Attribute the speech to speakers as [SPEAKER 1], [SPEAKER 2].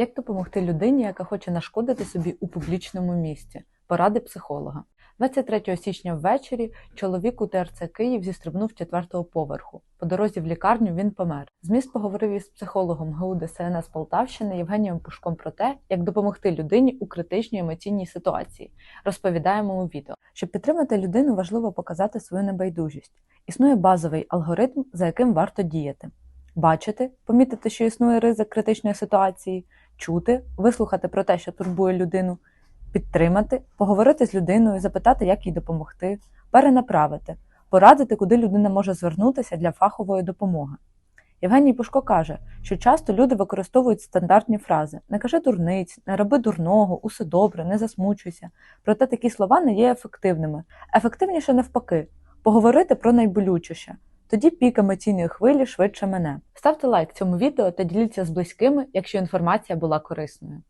[SPEAKER 1] Як допомогти людині, яка хоче нашкодити собі у публічному місці? Поради психолога. 23 січня ввечері чоловік у ТРЦ Київ зістрибнув четвертого поверху. По дорозі в лікарню він помер. Зміст поговорив із психологом ГУ ДСНС Полтавщини Євгенієм Пушком про те, як допомогти людині у критичній емоційній ситуації. Розповідаємо у відео. Щоб підтримати людину, важливо показати свою небайдужість. Існує базовий алгоритм, за яким варто діяти. Бачити, помітити, що існує ризик критичної ситуації, чути, вислухати про те, що турбує людину, підтримати, поговорити з людиною, запитати, як їй допомогти, перенаправити, порадити, куди людина може звернутися для фахової допомоги. Євгеній Пушко каже, що часто люди використовують стандартні фрази не кажи дурниць, не роби дурного, усе добре, не засмучуйся. Проте такі слова не є ефективними. Ефективніше навпаки, поговорити про найболючіше. Тоді пік емоційної хвилі швидше мене. Ставте лайк цьому відео та діліться з близькими, якщо інформація була корисною.